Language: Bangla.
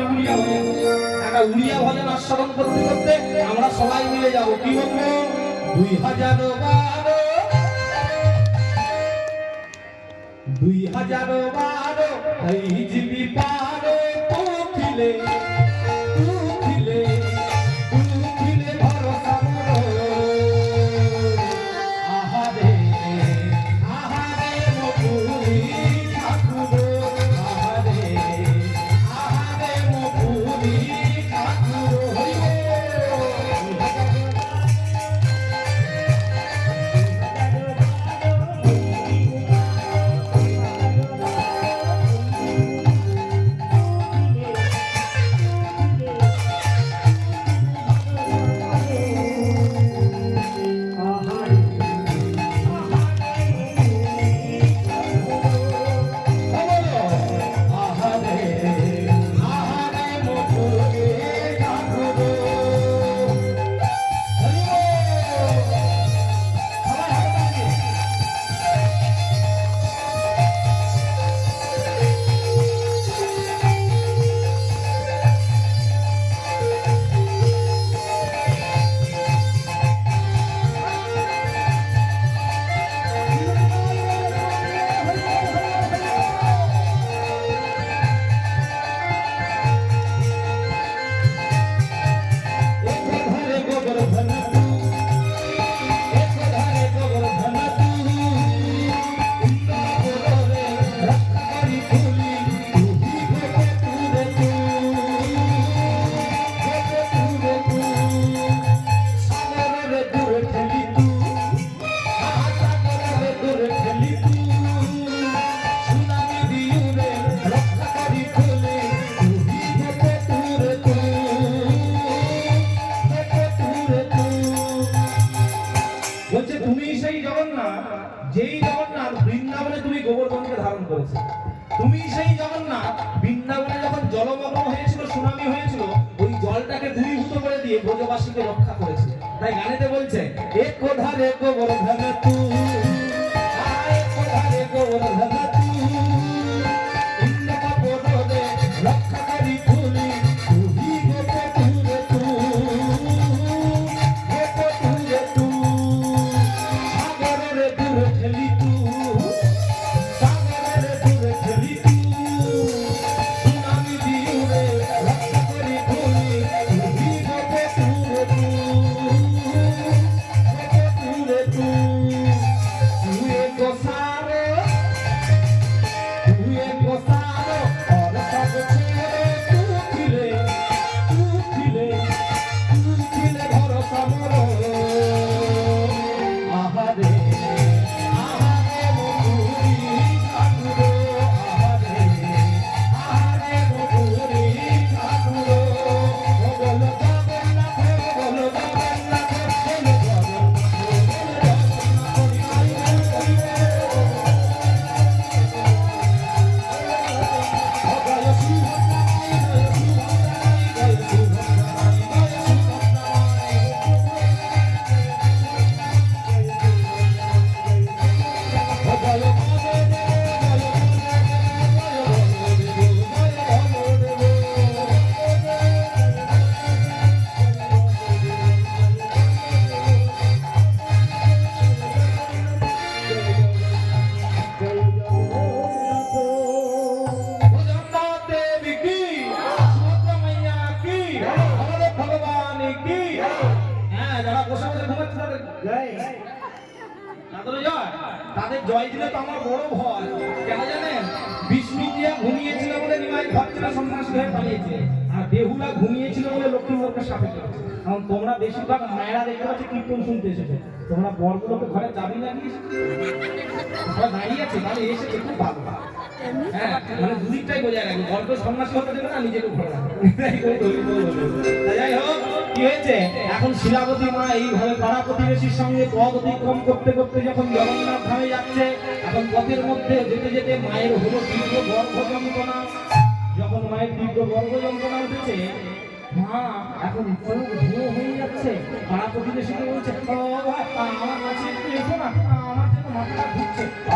মানে উড়িয়া হয়ে একটা উড়িয়া ভজন আস্বাদন করতে করতে আমরা সবাই মিলে যাব। কি বলব? দুই হাজার বারো। দুই হাজার বারো। এই জীবী পারো যেই জগন্নাথ বৃন্দাবনে তুমি গোবর্ধনকে ধারণ করেছে, তুমি সেই জগন্নাথ বৃন্দাবনে যখন জলমগ্ন হয়েছিল, সুনামি হয়েছিল, ওই জলটাকে দূরীভূত করে দিয়ে ব্রজবাসীকে রক্ষা করেছে। তাই গানেতে বলছে এক ধারে গোবর্ধন তু তাদের জয় দিলে তো আমার বড় ভয়। কেন জানেন? বিষ্ণু দিয়া ঘুমিয়েছিল বলে নিমাই ভক্তরা সন্ন্যাসী হয়ে পালিয়েছে। আর বেহুলা ঘুমিয়েছিল বলে লক্ষ্মী মুখে সাপে কারণ তোমরা বেশিরভাগ মায়েরা দেখতে পাচ্ছ কীর্তন শুনতে এসেছ। তোমরা বরগুলোকে ঘরে চাবি লাগিয়ে সবাই দাঁড়িয়ে আছে, তাহলে এসেছে খুব ভালো। হ্যাঁ মানে দুদিকটাই বোঝা রাখবে গল্প সন্ন্যাসী হতে দেবে না, নিজেকে ঘরে যাই হোক। কি হয়েছে? এখন শিলাবতী মা এইভাবে পাড়া প্রতিবেশীর সঙ্গে পথ অতিক্রম করতে করতে যখন জগন্নাথ ধামে যাচ্ছে, এখন পথের মধ্যে যেতে যেতে মায়ের হলো তীব্র গর্ভ যন্ত্রণা। যখন মায়ের তীব্র গর্ভ যন্ত্রণা উঠেছে, মা এখন চোখ ধুয়ো হয়ে যাচ্ছে। পাড়া প্রতিবেশীকে বলছে আমার কাছে না, আমার যেন মাথাটা ঘুরছে।